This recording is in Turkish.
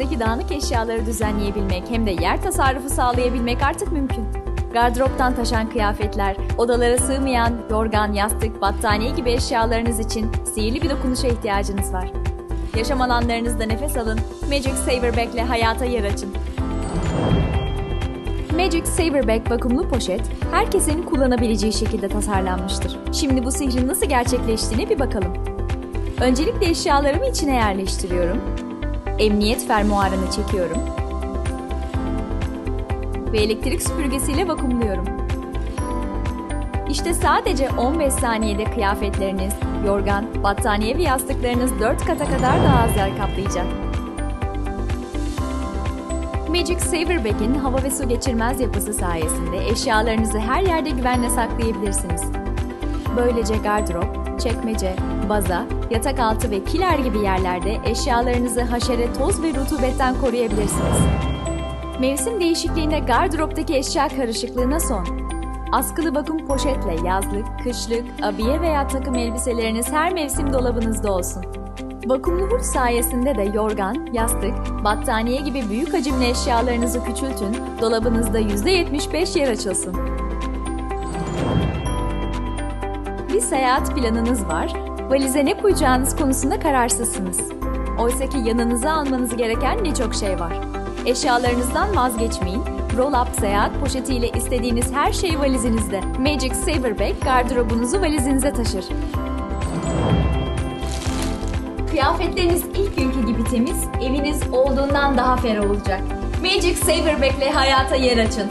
dağınık eşyaları düzenleyebilmek hem de yer tasarrufu sağlayabilmek artık mümkün. Gardıroptan taşan kıyafetler, odalara sığmayan yorgan, yastık, battaniye gibi eşyalarınız için sihirli bir dokunuşa ihtiyacınız var. Yaşam alanlarınızda nefes alın, Magic Saver Bag ile hayata yer açın. Magic Saver Bag vakumlu poşet, herkesin kullanabileceği şekilde tasarlanmıştır. Şimdi bu sihrin nasıl gerçekleştiğine bir bakalım. Öncelikle eşyalarımı içine yerleştiriyorum. Emniyet fermuarını çekiyorum. Ve elektrik süpürgesiyle vakumluyorum. İşte sadece 15 saniyede kıyafetleriniz, yorgan, battaniye ve yastıklarınız 4 kata kadar daha az yer kaplayacak. Magic Saver Bag'in hava ve su geçirmez yapısı sayesinde eşyalarınızı her yerde güvenle saklayabilirsiniz. Böylece gardırop, çekmece, baza, yatak altı ve kiler gibi yerlerde eşyalarınızı haşere, toz ve rutubetten koruyabilirsiniz. Mevsim değişikliğinde gardıroptaki eşya karışıklığına son. Askılı bakım poşetle yazlık, kışlık, abiye veya takım elbiseleriniz her mevsim dolabınızda olsun. Vakumlu hurç sayesinde de yorgan, yastık, battaniye gibi büyük hacimli eşyalarınızı küçültün, dolabınızda %75 yer açılsın. Seyahat planınız var, valize ne koyacağınız konusunda kararsızsınız. Oysa ki yanınıza almanız gereken ne çok şey var. Eşyalarınızdan vazgeçmeyin, roll-up seyahat poşetiyle istediğiniz her şey valizinizde. Magic Saver Bag gardırobunuzu valizinize taşır. Kıyafetleriniz ilk günkü gibi temiz, eviniz olduğundan daha ferah olacak. Magic Saver Bag ile hayata yer açın.